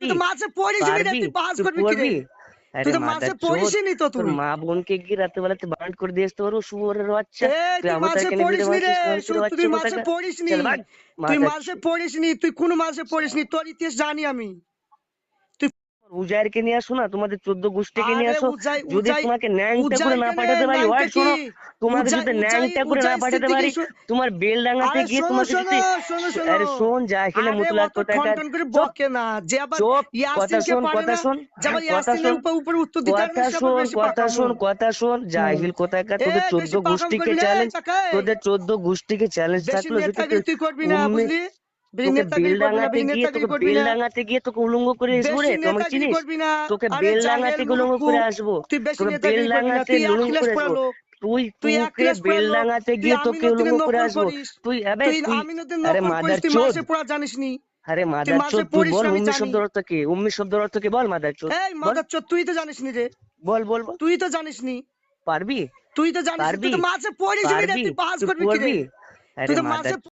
তুই তো মাঝে পড়িস নি তুই পাস করবি কি রে তুই তো মাদার মাঝে চোদ পড়িস নি তো তুই। মা বোনকে কি বারণ করে দিয়েছ তোর শুয়োরের বাচ্চা। এই তুই তুই মাঝে পড়িস নি রে বাচ্চা তুই মাঝে কোথাকার পড়িস নি। তুই মাদার মাঝে পড়িস নি তুই কোন মাঝে পড়িস নি তোর ইতিহাস জানি আমি। উজাইরকে নিয়ে আসো না তোমাদের চোদ্দ গোষ্ঠীকে নিয়ে আসো। যদি তোমাকে ন্যাংটা করে না পাঠাতে পারি ওয়াই শোনো তোমাকে যদি ন্যাংটা করে না পাঠাতে পারি তোমার বেলডাঙ্গাতে গিয়ে তোমাকে যদি আরে শোন যা আরে মুতলার চুপ বকে না যে আবার কথা শোন কথা শোন কথা শোন। উপর উপর উত্তর দিতে কথা শোন কথা শোন কথা শোন জাহিল কোথাকার তোদের চোদ্দ গোষ্ঠীকে চ্যালেঞ্জ তোদের চোদ্দ গোষ্ঠীকে চ্যালেঞ্জ থাকল যদি তুই করবি না বুঝলি? বেলডাঙ্গাতে গিয়ে তোকে উলঙ্গ করে আসব রে বেশি তুই চিনিস? তোকে বেলডাঙ্গাতে উলঙ্গ করে আসব। তোকে নেতাগিরি করবি না। বেলডাঙ্গাতে উলঙ্গ করে আসব। তুই তুই এক তোকে ক্লাস পড়া লোক বেলডাঙ্গাতে গিয়ে তোকে উলঙ্গ করে আসব। তুই আবে তুই তুই আরে মাদার চোদ। জানিস নি। আরে তুই বল উম্মি শব্দের অর্থ কি? উম্মি শব্দের অর্থ কি? বল এই তুই তো জানিস নি রে। বল বল তুই তো জানিস নি। পারবি? তুই তো জানিস তুই পারবি? তো মাঝে পড়িস নি রে। তুই পাস করবি কি রে? তুই তো মাদার মাঝে